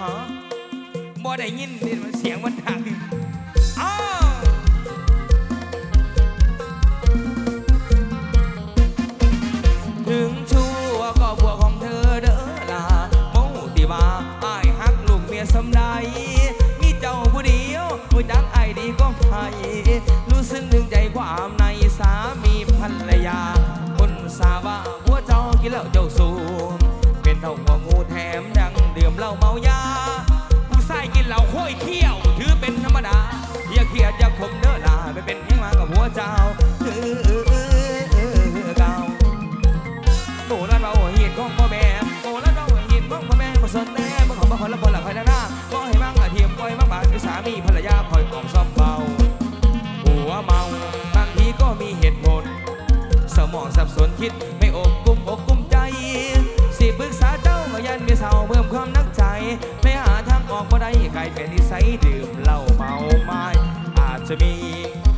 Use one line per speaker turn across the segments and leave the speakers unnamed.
ฮะบ่ได้ยินเสียงมันดังอ้าวถึงชั่วก็บัวของเธอเด้อล่ะโมติว่าอ้ายฮักลูกเมียสำใดมีเจ้าผู้เดียวผู้จักไอ้ดีก็ให้รู้สึกถึงใจความในสามี เครียดอย่าขมเด้อลาไปเป็นยังมากับหัวเจ้าเออเออเออเออเก่าโบราณเราเห็นของพ่อแม่โบราณเราเห็นของพ่อแม่มาสนแน่เมื่อเขามาขอละคนละคอยละหน้าก็ให้มั่งอาเทียมคอยมั่งบาดคือสามีภรรยาคอยออมซ่อมเบาหัวเมาบางทีก็มีเหตุผล สมองสับสนคิดไม่อกกุมอกกุ อาจจะมี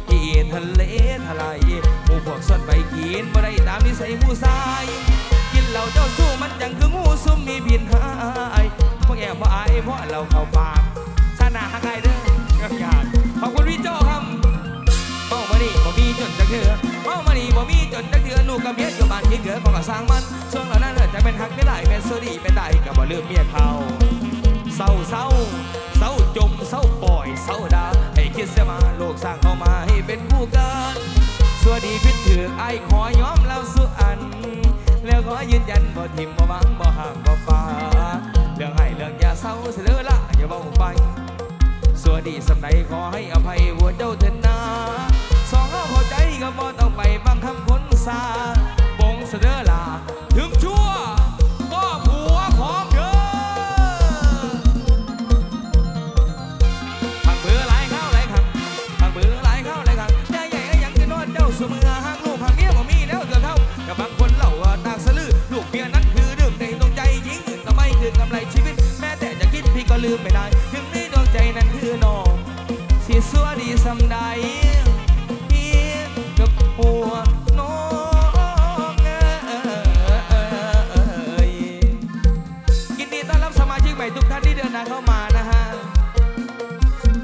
ที่ทะเลทลายหมู่พวกส่วนไปกินบ่ได้ตามนิสัยผู้ชาย กินเหล้าเจ้าสู้มันจังคืองูซุ่มมีบินหายพวกแอบบ่อายเพราะเราเข้าปากชนะหักไอเด้ออยากขอบคุณพี่โจ้ครับเมามานี่บ่มีจนจักเถื่อเมามานี่บ่มีจนจักเถื่อลูกับเมียอยู่บ้านกินเกือของก็สร้างมันช่วงเหล่านั้นเออจะเป็นฮักไม่หลายเป็นโซดีเป็นได้ก็บ่ลืมเมียเขาเศร้าเศร้าเศร้าจมเศร้าปล่อยเศร้าดา คิดเสียมาโลกสร้างเข้ามาให้เป็นผู้กันสวัสดีพิถือไอ้ขอยอมเล่าสุอัน แล้วขอยืนยันบ่ทิมบ่หวังบ่ห่างบ่ฟ้าเรื่องให้เรื่องอย่าเศร้าเสยเด้อละอย่าเบาไปสวัสดีสำไหนขอให้อภัยหัวเจ้าเถินนาสองเอาเข้าใจก็บ่ต้องไปบังคับคนซาำใดพี่กับผัวน้องเอ้ยยินดีต้อนรับสมาชิกใหม่ทุกท่านที่เดินทางเข้ามานะฮะ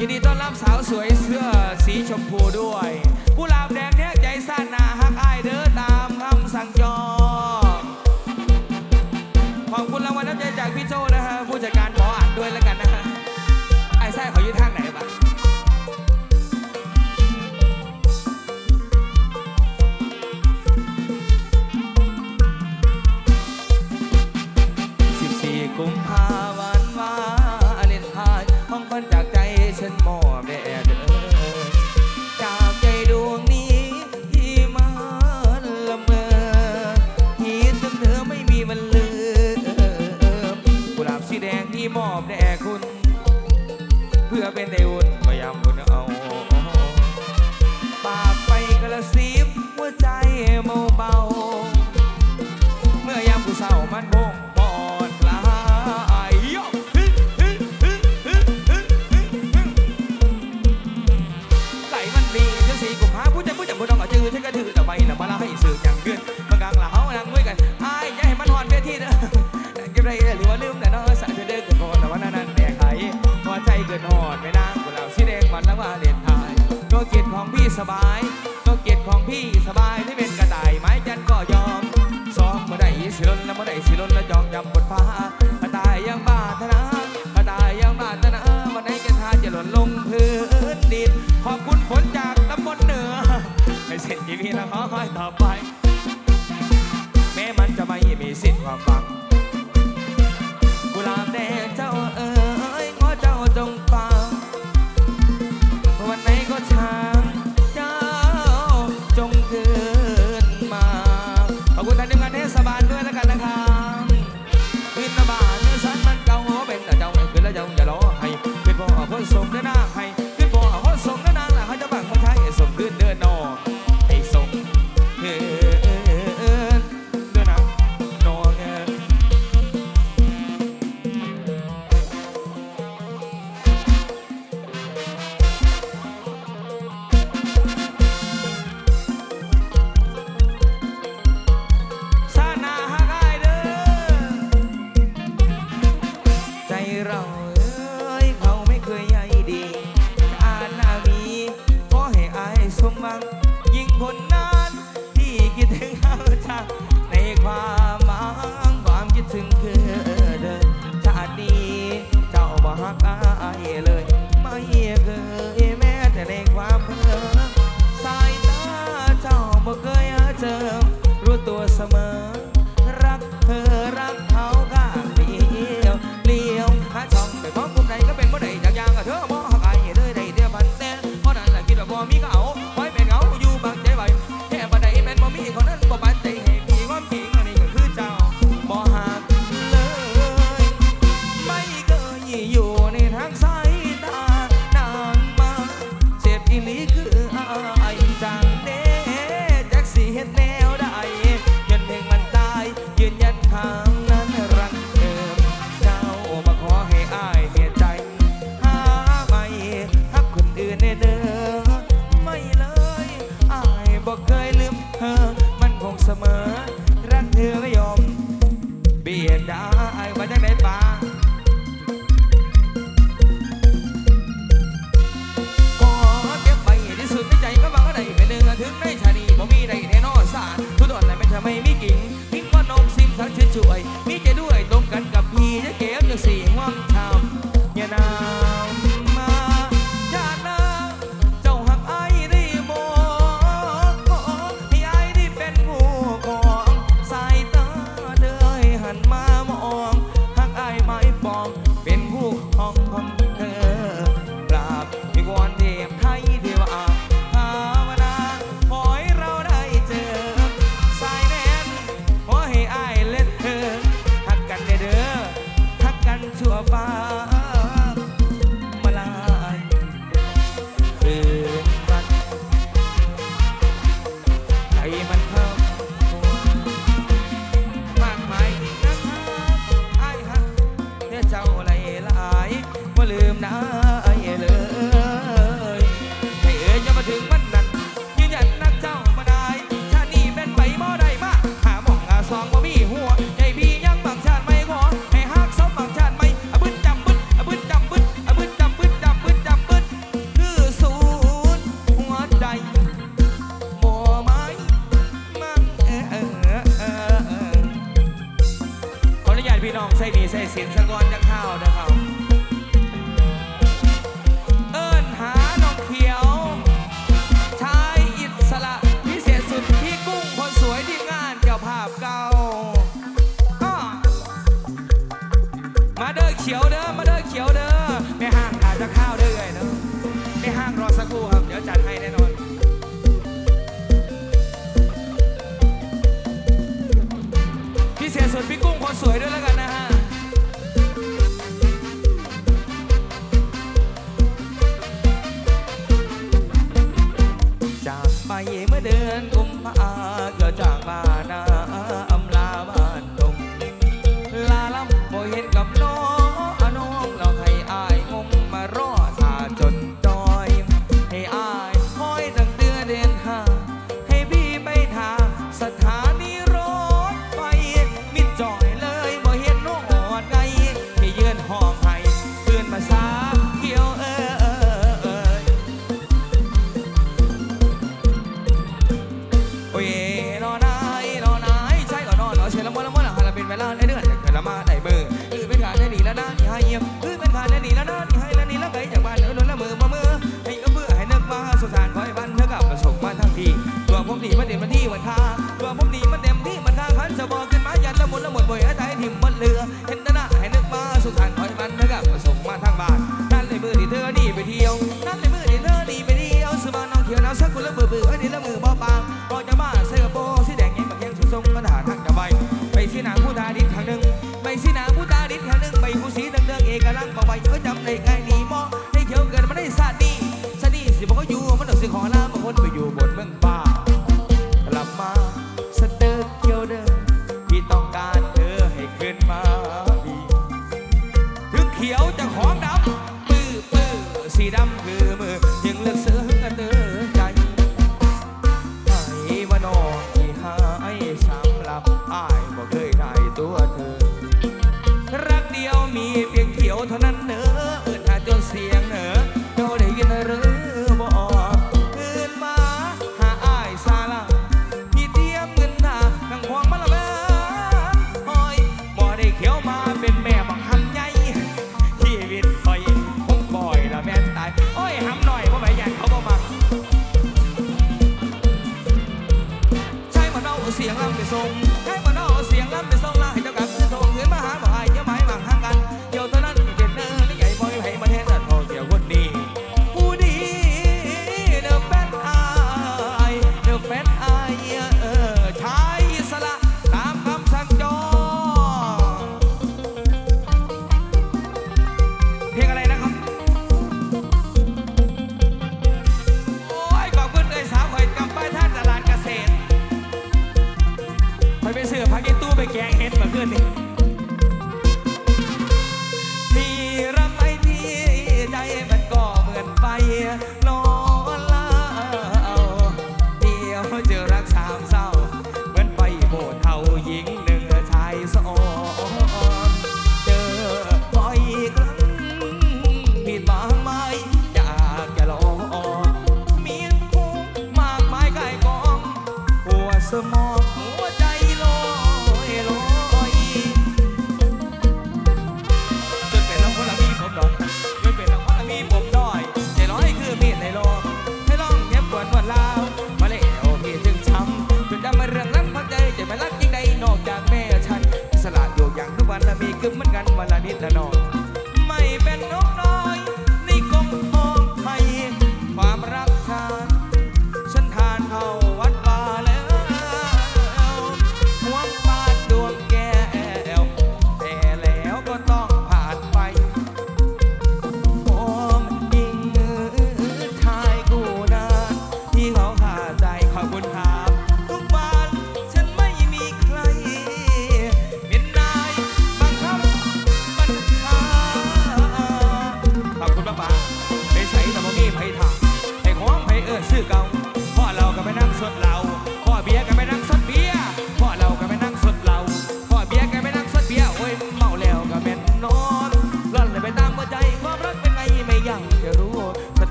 ยินดีต้อนรับสาวสวยเสื้อสีชมพูด้วย ผู้ลาบแดงแท้ใจสั้นหนาฮักอายเด้อตามคำสั่งจองขอบคุณรางวัลน้ำใจจากพี่โจนะฮะ ผู้จัดการหมออัดด้วยแล้วกันนะฮะไอ้ไส้ขาอยู่ท พี่สบายก็เกียรติของพี่สบายที่เป็นกระต่ายไม้จันก็ยอมซ้อมมาได้สิลนแล้วมาได้สิลนแล้วจองยำบทฟ้ากระต่ายยังบาทนากระต่ายยังบาทนาวันไหนจะทาจะหล่นลงพื้นดินขอบคุณฝนจากตำบลเหนือให้เสร็จชีวิตแล้วขอคอยต่อไป เขียวเท่านั้น Nên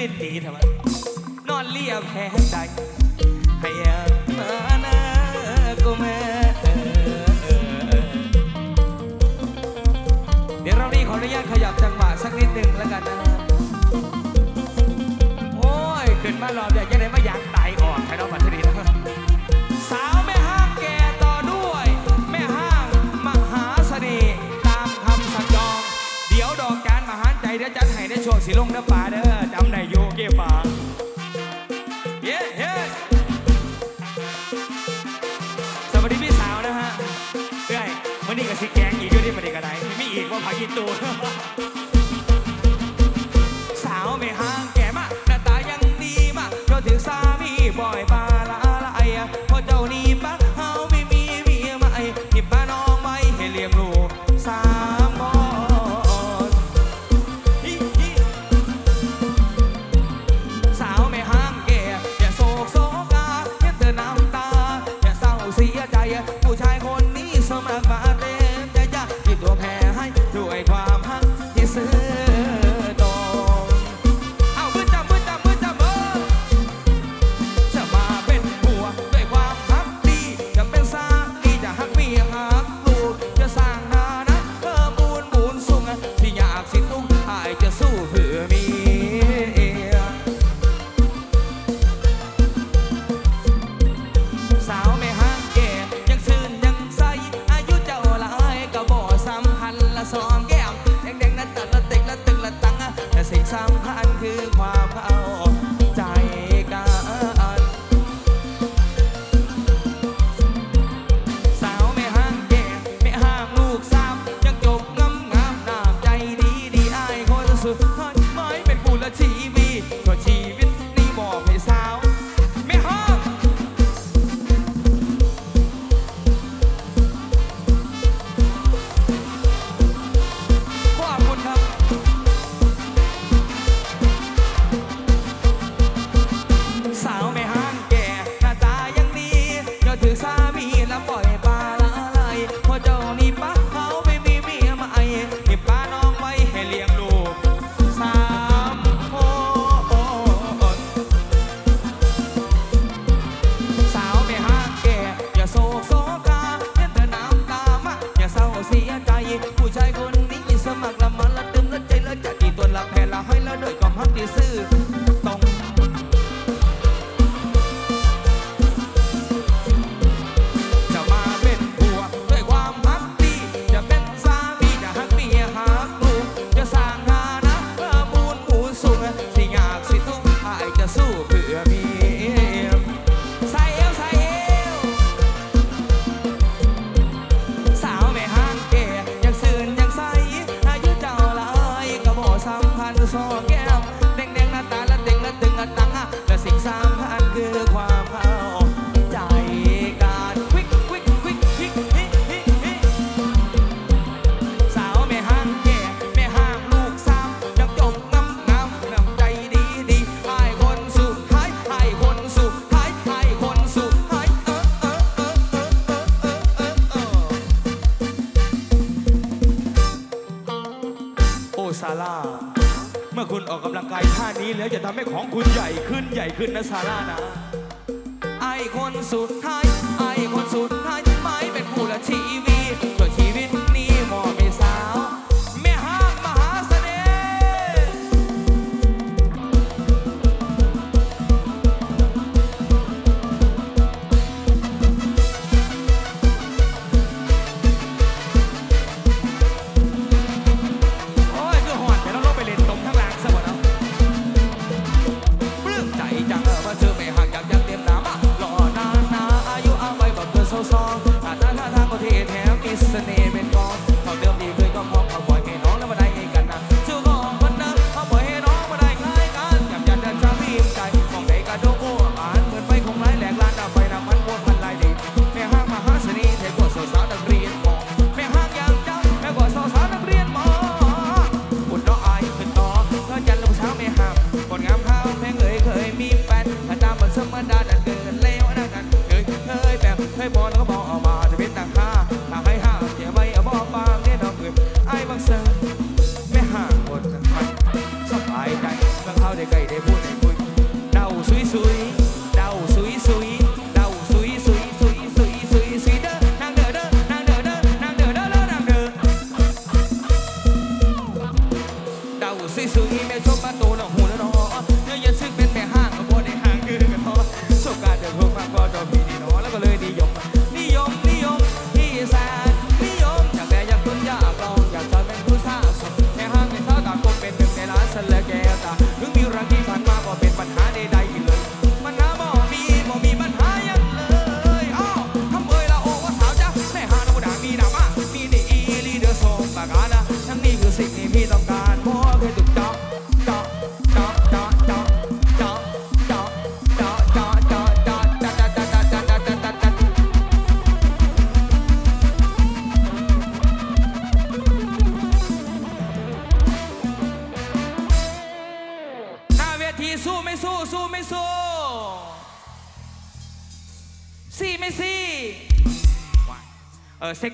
ลิตีทำไมนอนเลียแพ้ใจให้มานากูแม่เดี๋ยวเรานี้ขออนุญาตขยับจังหวะสักนิดหนึ่งแล้วกันนะโอ้ยขึ้นมารอบเดี๋ยังไงมาอยากตายออกใครน้องปัทรีนะสาวแม่ห้างแกต่อด้วย แม่ห้างมหาเสน่ห์ตามคำสัอง เดี๋ยวดอกจานมหาใจเดี๋ยวจันให้ได้โชว์สีลงเนื้อปลา โดสาวไม่ห่างแก่มากหน้าตายังดีมากจนถึงสามีบ่อยปาลาละไอพอเจ้านี้ำคัญคือความเข้า ออกกำลังกายท่านี้แล้วจะทำให้ของคุณใหญ่ขึ้นใหญ่ขึ้นนะซาร่านะ ไอคนสุดท้าย ไอคนสุดท้ายไม่เป็นผู้ละชีวีตัวชี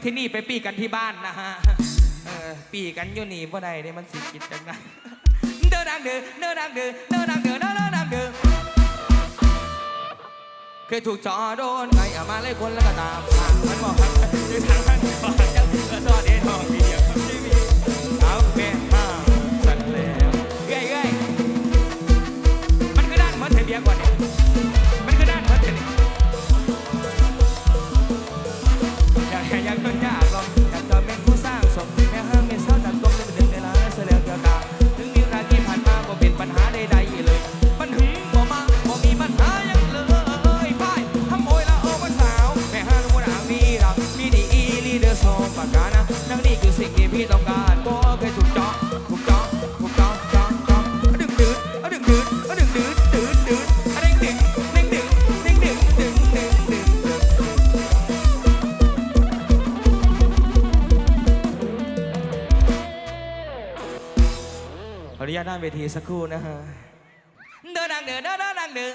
ที่นี่ไปปีกันที่บ้านนะฮะปีกันอยู่นี่บ่ได้เนี่ยมันสิกิดจังนะเดินดังเดือเดินดังเดือเดินดังเดือเดินดังเดือเคยถูกจอโดนไงเอามาเลยคนแล้วก็ตามมันบอกทางทาง ญาตด้านเวทีสักครู่นะฮะ เดินดังเดินเดินดังเดิน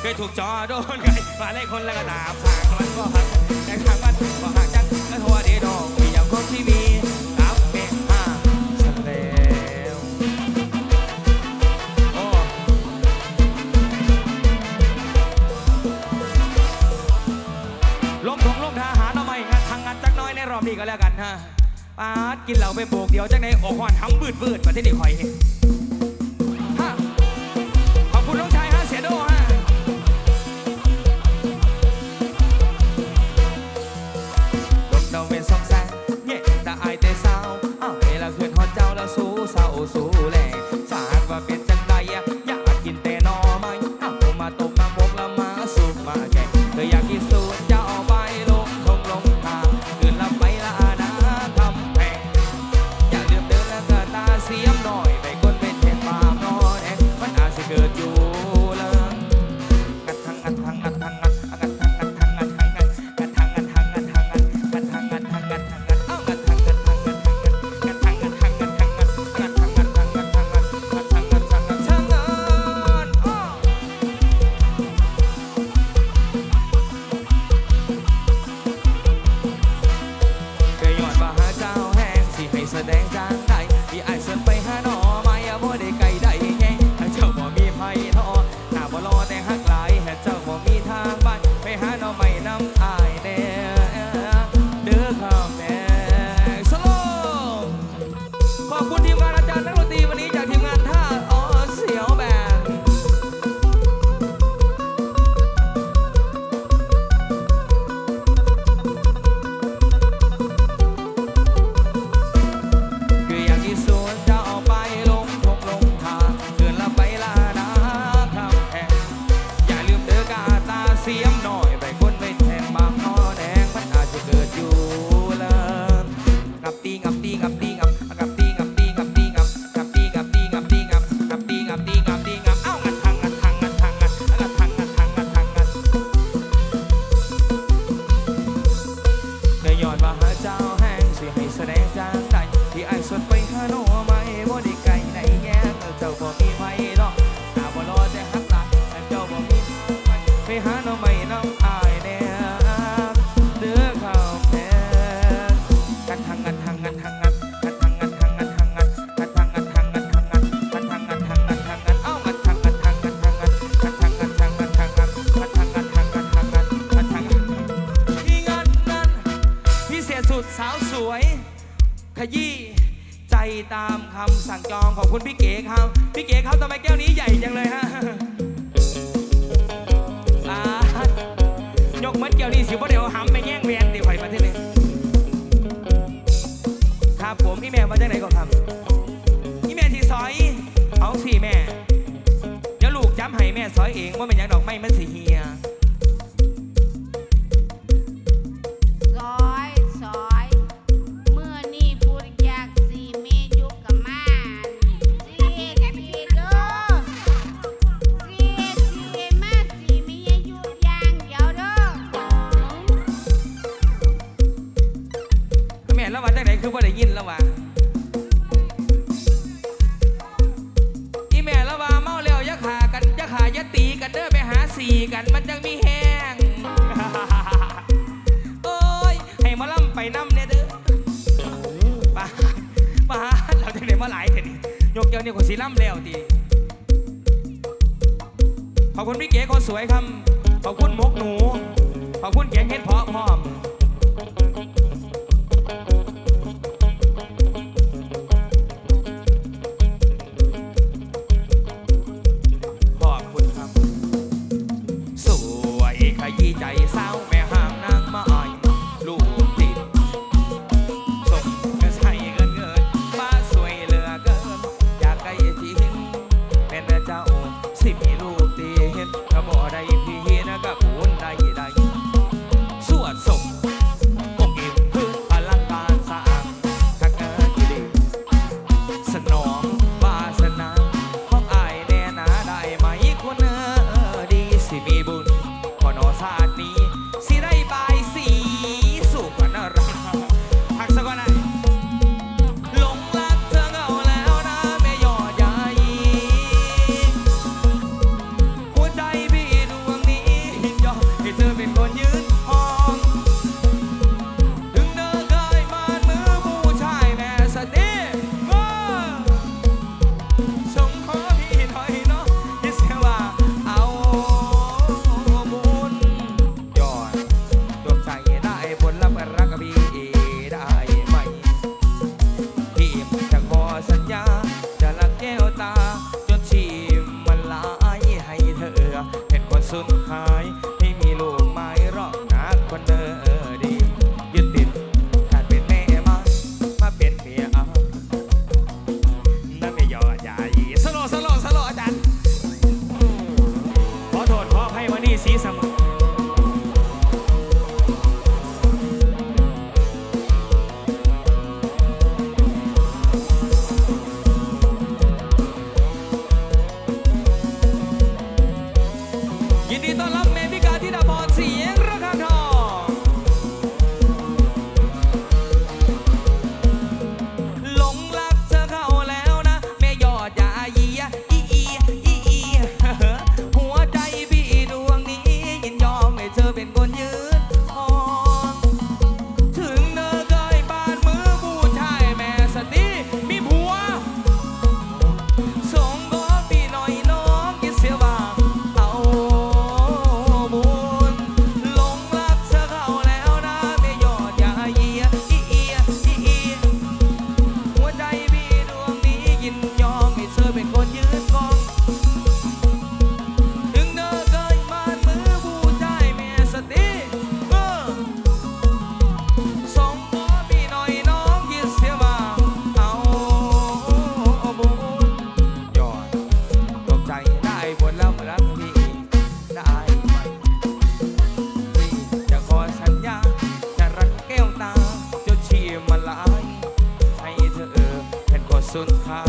เคยถูกจอโดนไงมาเล่นคนแล้วก็ตามทางมันก็หักแต่ทางมันก็หักจังไม่ทัวดีดอกมีอย่างคนที่มี ปาดกินเหล้าไปโบกเดียวจังในออกหอนทำบืด
บืด
ประเทศเด็กคอยเห็น สุดท้าย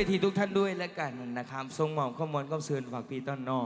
เวทีทุกท่านด้วยและกันนะครับทรงหมอบข้อมูลก็เชิญฝากพี่ต้นนอ